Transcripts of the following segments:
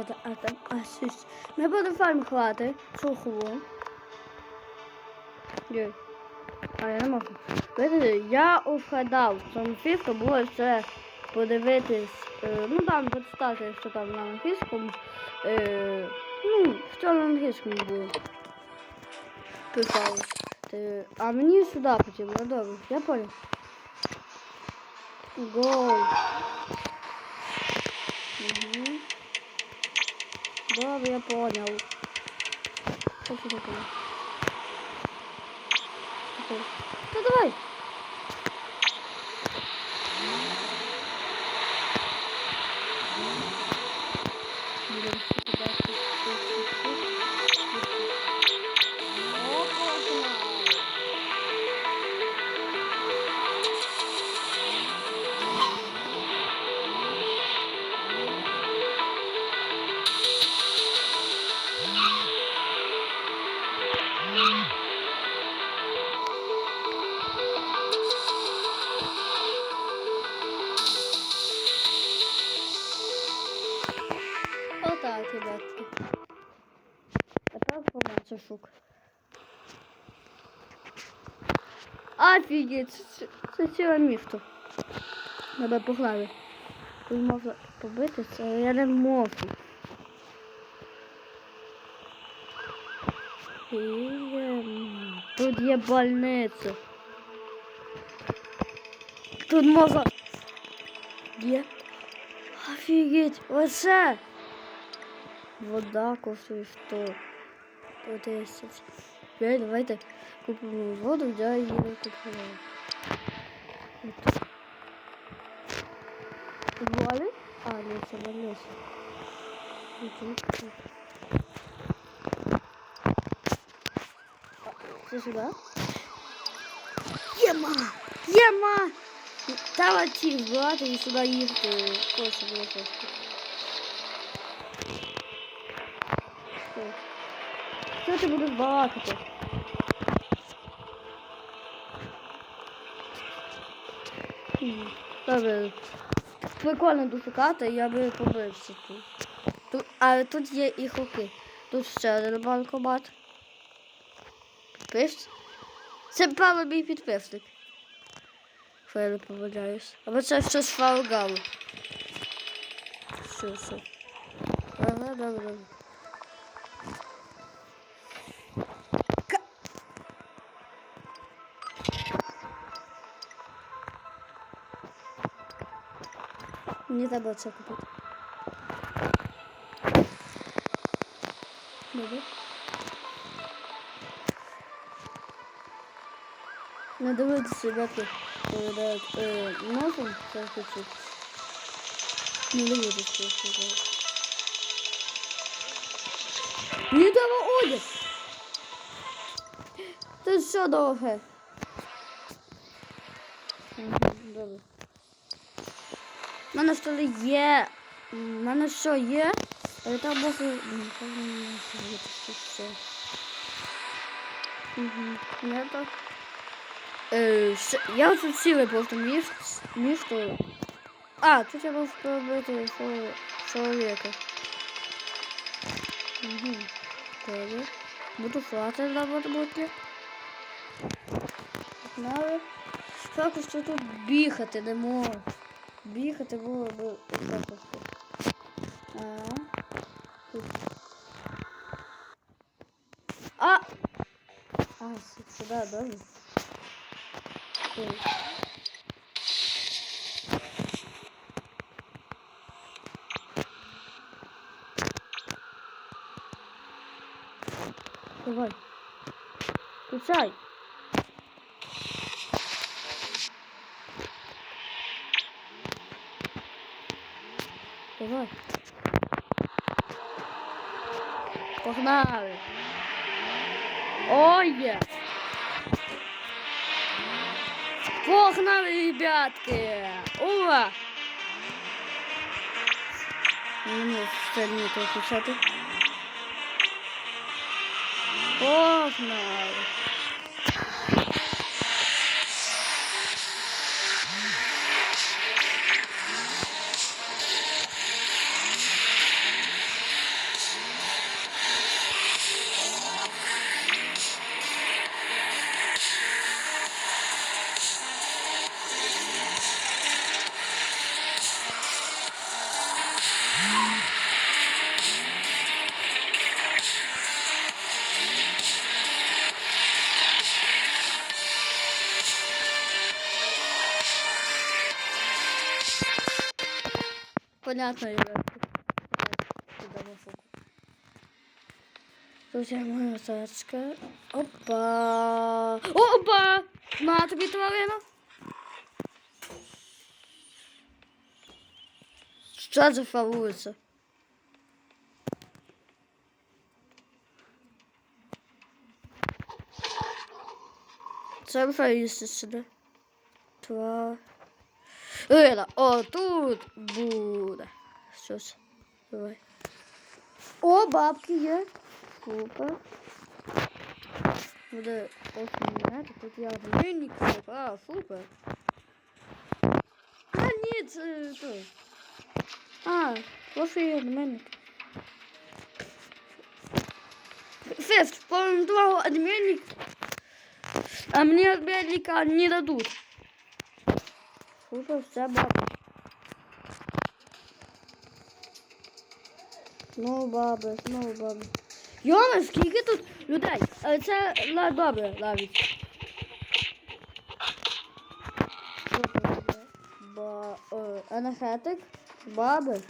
що там, а там, а щось. Не буде фарм хвати. Чухову. Є. А я не можу. Видите, я угадав. В цьому фіску було ще подивитись, е, ну там почитати, що там на англійському. Е, ну, що на англійському було. Писали. Е, а мені сюди потрібно, добре, я понял. Гол. Угу. Добре, я понял. Что це такое? Ну давай. Офігеть, це, це, це ціле місто. Треба погнали. Тут можна побити це, але я не можу. Тут є больниця. Тут можна... Є. Офігеть, оце! Вода коштує 100. 10. Окей, давайте купимо воду, я її купила. Підвали? А, ні, це больниця. Тут, тут. Це сюди? Єма! Єма! Треба ті збирати і сюди їхати. Ось було просто. Що ти будеш балакати? Добре. Прикольно дошукати, я би побився тут. тут. А тут є і хуки. Тут ще один банкомат. Підпис. Це певно мій підписник. Що я не помиляюсь. Або це щось фаугало. Все, все. Ага, добре, добре. Мені треба це купити. Добре. Не дивитися, ребятки, передають е, носом, це хочу. Не дивитися, що це. Не треба одяг! Тут все довге. Мгм, Добре. У мене що ли є. У мене що є? Але не бути все. Угу. Я так. Е, я тут ціле просто міст, місто. А, тут я можу пробити чоловіка. Угу. Добре. Буду флати бути. Погнали. Також що тут бігати не можу. Бігати було б просто. А. Тут. А! А, с- сюда, добре. Давай. Включай. Давай. Погнали. Ой! Погнали, ребятки! Ура! Не остальні то включати. Погнали! Понятно. Тут є моя тачка. Опа! Опа! На тобі тварина. Що це фавується? Це вже сюди. Два. Ира, о, тут буде. Щось. Давай. О, бабки є. Супер. Буде осмінати. Тут я одмінник. А, супер. А, ні, це то. А, просто є одмінник. Фест, по твоему админник. А мне админника не дадут. Супер, все баба. Знову баби, знову баби. Скільки тут людей? Е, Це добре навіть. Ба... Е, енергетик, баби.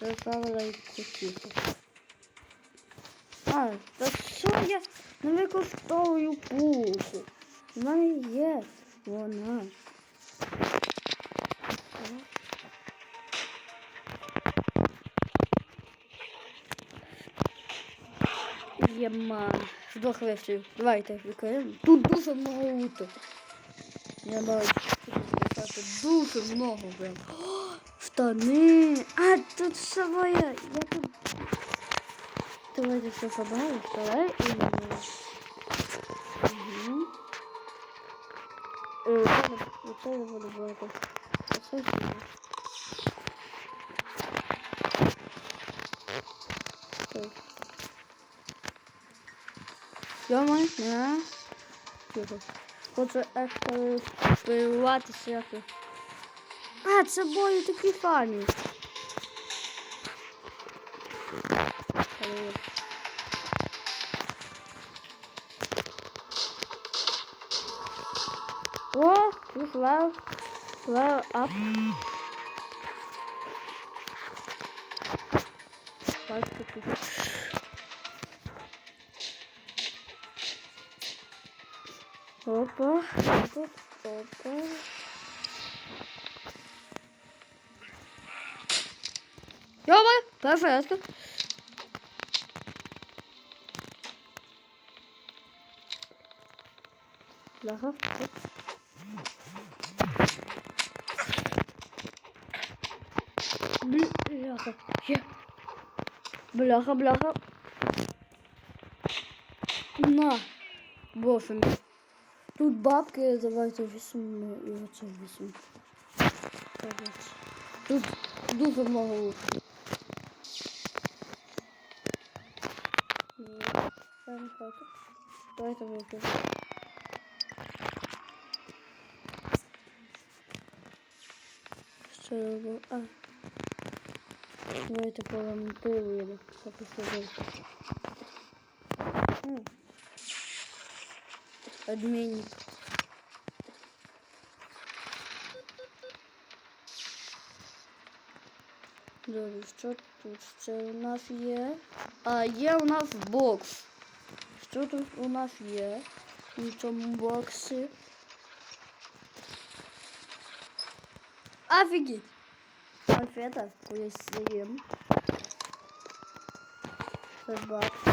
Це ставила і кусіти. А, та що я не використовую пулку? У мене є вона. Єман. Двох вистрілів. Давайте виконаємо. Тут дуже много луту. Я навіть сказати, дуже много. О, штани. А, тут все моє. Я тут... Давайте все собрали. Вставай і... Угу. Е, Оце я буду брати. Сюди. Так. Йома, не. Тихо. Хочу експериментуватися якось. А, це бої такі фані. О, ап. Бачите тут. Опа, опа, опа. Йома, перфектно. Ага. Бляха. Бляха, бляха. На. Мій. Тут бабки, давайте візьмемо і оце. Так. Тут дуже много не. Давайте вип'ємо. Що я робив? А. Давайте поламентуємо. Поки сюди. М. Адмінник. Добре, що тут ще у нас є? А, є у нас бокс. Що тут у нас є? У цьому боксі? Офігеть! Конфета, поясним. Це бакси.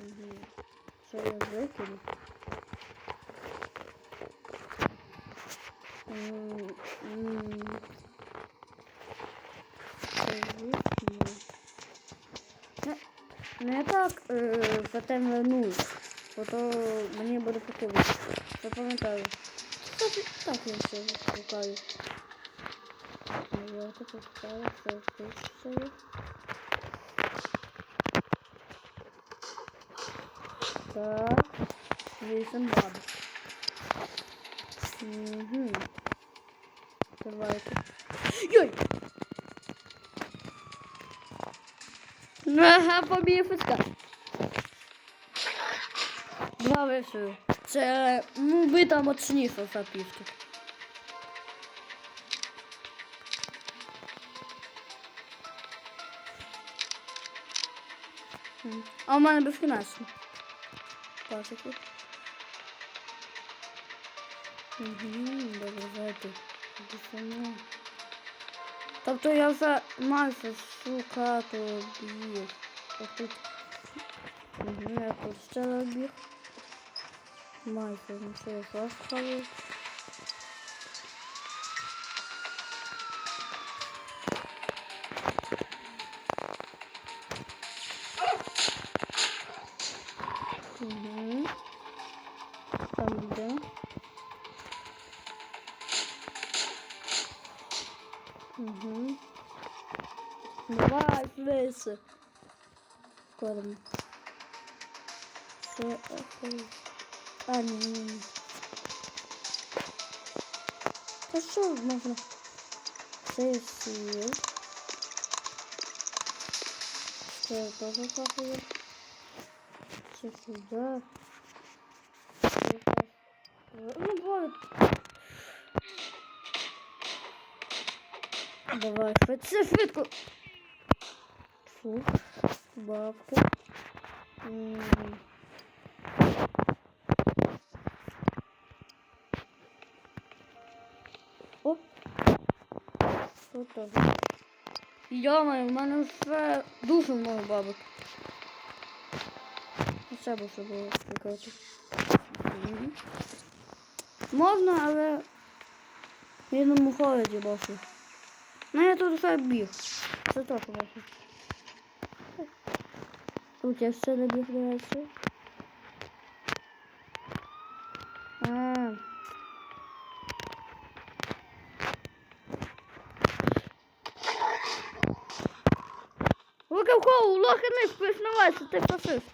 Угу. Що я викину? М, м. Це викину. Не, не так е, потім вернусь. Бо то мені буде покинути. Запам'ятаю. Так, так я все шукаю. Я тут поставила все пишу. Так. Вісім баб. Угу. Давайте. Йой! Ага, побіг фуска. Два вишив. Це ну, би там от шніфа запівки. А у мене би фінансово. Пасіку. Угу, добре, зайти. Тобто я вже майже шукати обіг. Тобто, угу, я тут ще обіг. Майже, ну це я заставив. Угу. Там де? Угу. Давай, швидше. Корм. Це окей. А, ні, ні. Та що можна? Це сіл. Це теж капає. Це сюди. Це так. Ну, боже. Давай, швидше, швидко. Фу, бабка. М. О! Що то? Йомаю, в мене вже дуже много бабок. Це б ще було прикольно. Можна, але в рідному холоді бачу. Ну я тут вже біг. Це теж бачу. Тут я ще не біг, до речі. А. Лукавков, лоханий признавайся, ти фашист.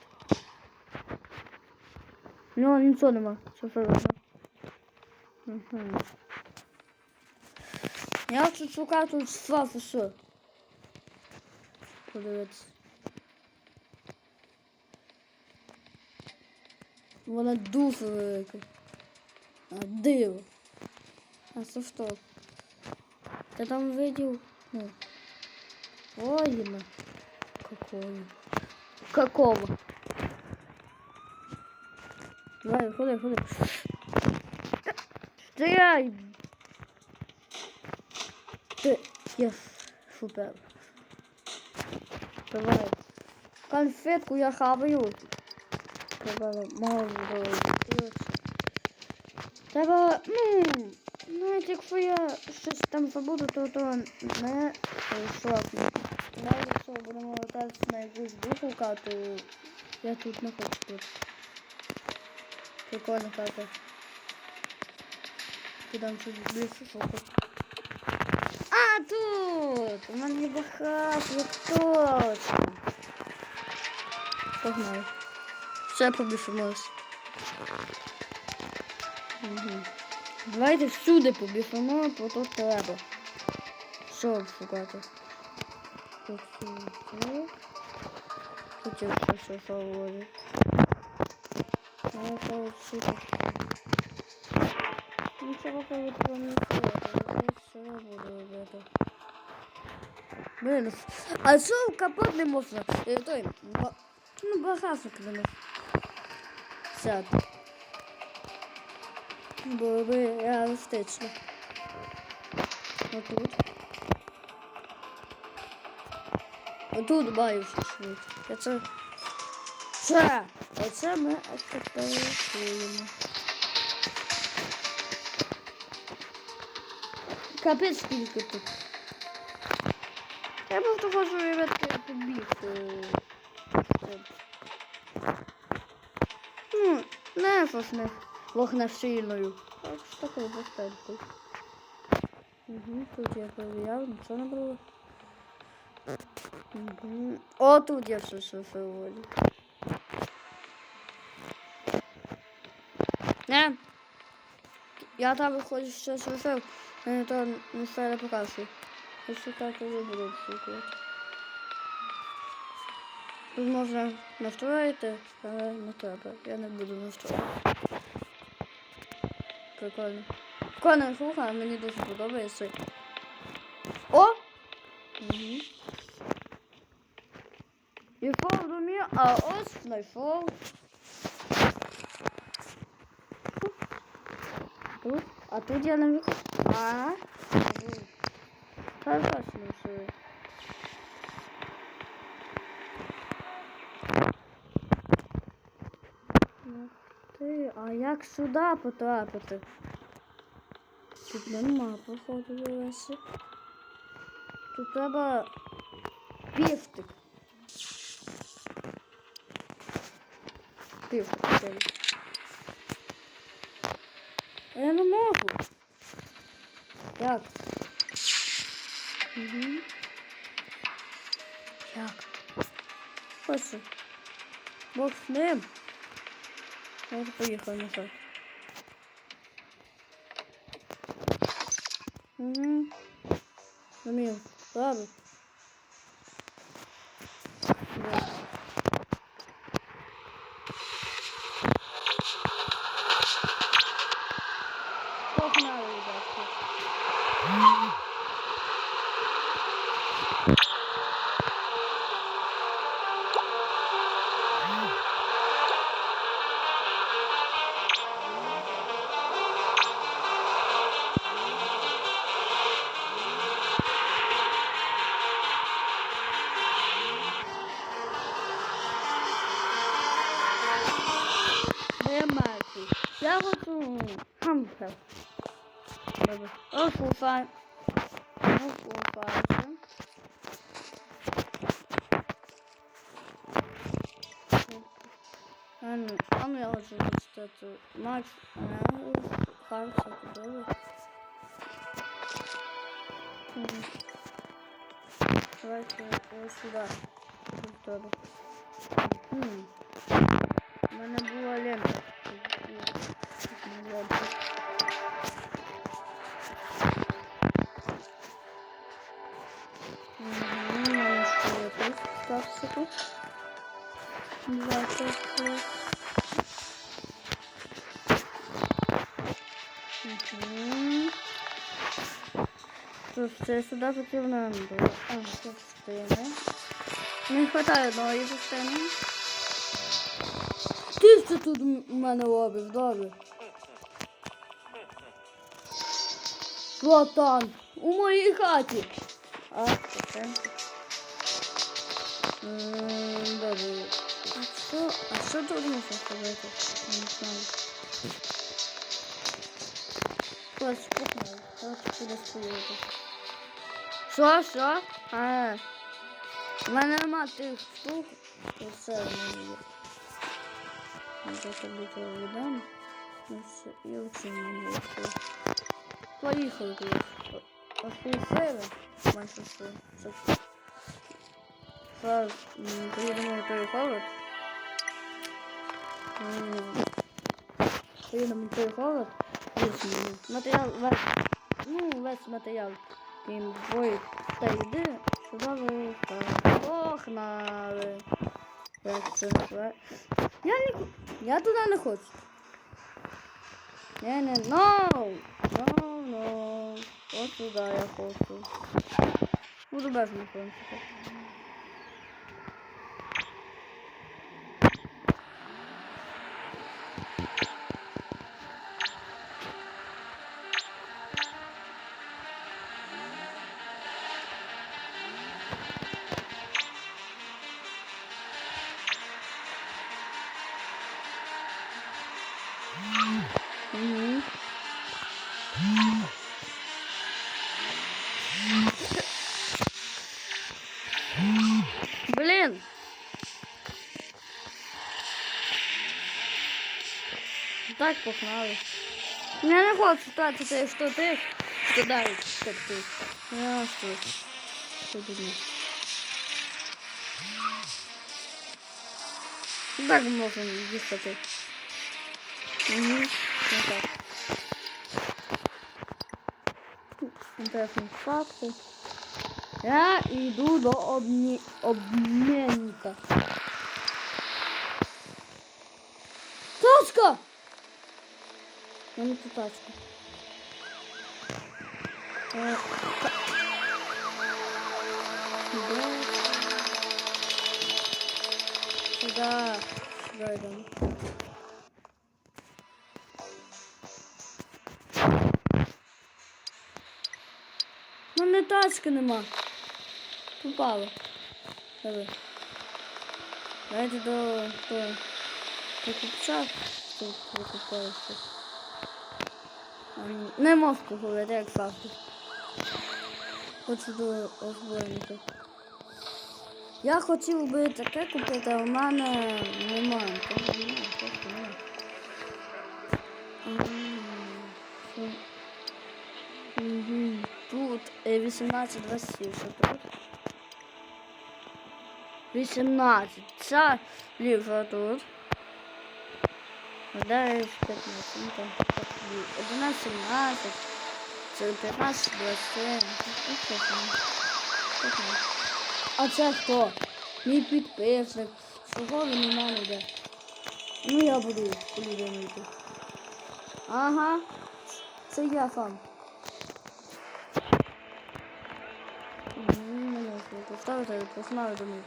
У нього нічого нема, що фашист. Угу. Я тут шукаю тут два фаши. Подивитися. Вона дуже велика. А диво. А це що? Ти там видів? Ну. Воїна. Какого? Давай, ходи, ходи. Стріляй! Ти, єс, супер. Давай. Конфетку я хаваю. Треба мало Треба, ну, навіть якщо я щось там забуду, то то не шокне. Якщо будемо летати на якусь бухалка, то я тут не хочу тут. Прикольно хата. Підам щось більше шукати. А, тут! У мене багато, точно. Погнали. Все побіжимось. Угу. Давайте всюди побіжимо, бо тут треба. Що шукати? Тут. Я ще. Ну, робити? Блин, а що в капот не можна? Е, Той, ну багажник не можна. Сяд. Було би реалістично. Отут. Отут маю. Я це... Це! Оце ми експертуємо. Капець скільки тут. Я просто хочу, ребятки, побіг. е. Ну, не щось не вогнешийною. Так, з такою постелькою. Угу, тут я перевіряв, нічого не було. О, тут я все виводю. Не. Я там виходжу щось висив, мені то не все показує. Я ще так і буду шукати. Тут можна настроїти, але не треба. Я не буду настроювати. Прикольно. Прикольна штука, мені дуже подобається. А ось знайшов. Тут, а тут я наверху. А. Хорошо знайшли. Ух ти, а як сюди потрапити? Тут нема, походу, Лесі. Тут треба півтик. А Я не можу. Як? Угу. Як? Хочу. Бог з ним. Я поїхав назад. Угу. Замів. Ладно. Офуфай. Офуфайся. А ну, а ну я хочу почитати Макс, Ангел, Харса, добре. Мгм. Давайте. Тут добре. Мгм. У 20 секунд. 20 секунд. Угу. Слушайте, сюда потрібно було. А, тут стоїмо. Не вистачає одної частини. Ти що тут в мене робиш, Вот Братан, у моей хати. А, це. Добре. А що? А що тут можна зробити? Я не знаю. Ось пухнув. Ось куди стоїти. Що, що? А. У мене нема тих штук. І все в мене є. Ну, це тобі то віддам. І все. І оце в мене є. Поїхали туди. Поспустили. Майже все. Все. Поїдемо в той холод. Поїдемо той холод. Матеріал весь. Ну, весь матеріал. Він двоє та йди. Сюди ви погнали. Як це називає? Я не Я туди не хочу. Не, не, no! No, no. От туди я хочу. Буду без принципі. Блін. Так погнали. Я не хочу це, що ти, дай, як ти. Я що? Що думаю? Так можна дістати. Угу. Ну так. Інтересні факти. Я йду до обмі... обмінника. Тачка! Я не ту тачку. Е, та- сюди. Сюди. Мене тачки нема. Попало. Давай. Давайте до до, до купця тут. Не можу говорити, як завжди. Хочу до озброєника. Я хотів би таке купити, а в мене немає. Мгм. Тут е, 18 27, що тут? 18. Ця ліва тут. Далі 15. Ну, там, так, дві. 11, 17. Це 15, 27. Ну, що там? Що там? А це хто? Мій підписник. Чого він у мене йде? Ну я буду по-людям. Ага. Це я сам. Поставити, поставити домів.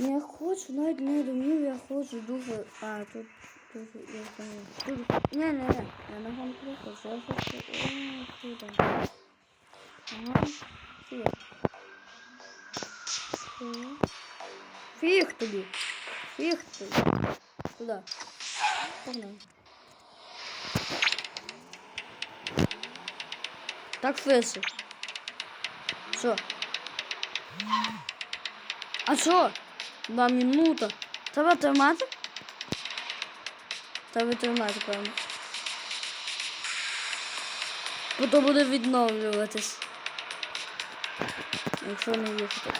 Не я хочу, навіть не домів, я хочу дуже. А, тут дуже я знаю. Тут. Не, не, не. Я на не хочу. Я хочу. О, туди. Ага. Фіг. Фіг. Тобі. Фіг тобі. Туди. Погнали. Так швидше. Що? А що? Два минута. Треба тримати? Треба тримати, певно. Потім буде відновлюватись. Якщо не їхати.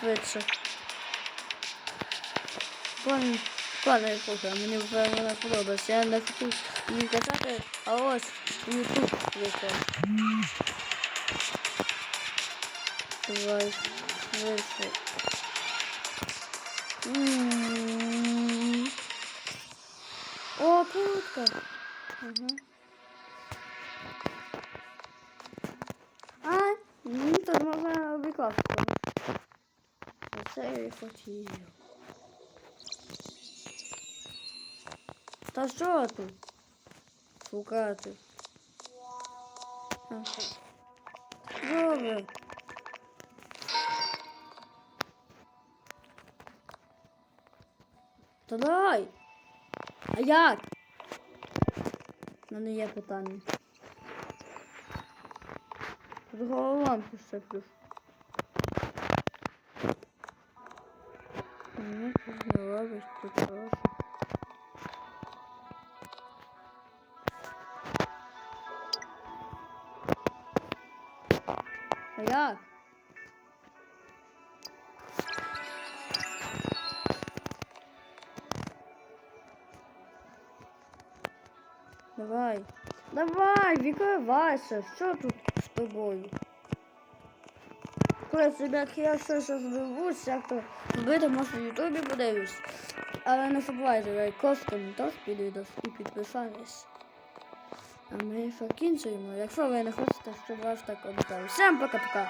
Швидше. Швидше. Пане, слухай, мені вона подобається. Я не хотів її качати, а ось Ютуб вийшов. Давай. М. О, куртка. Ага. А, ну тут можна обікласти. Оце я і хотів. Та що тут? Шукати. А. Добре. Та дай. А як? У мене є питання. Тут головоломку щеплю. Ні, тут не робиш, тут як? Давай. Давай, відкривайся. Що тут з тобою? Колись, ребят, я все ще зберусь, як то робити, може в Ютубі подивлюсь. Але не забувайте лайкос, коментар під відео і підписатись. А ми закінчуємо, якщо ви не хочете, щоб вас так обіцяли. Всім пока-пока.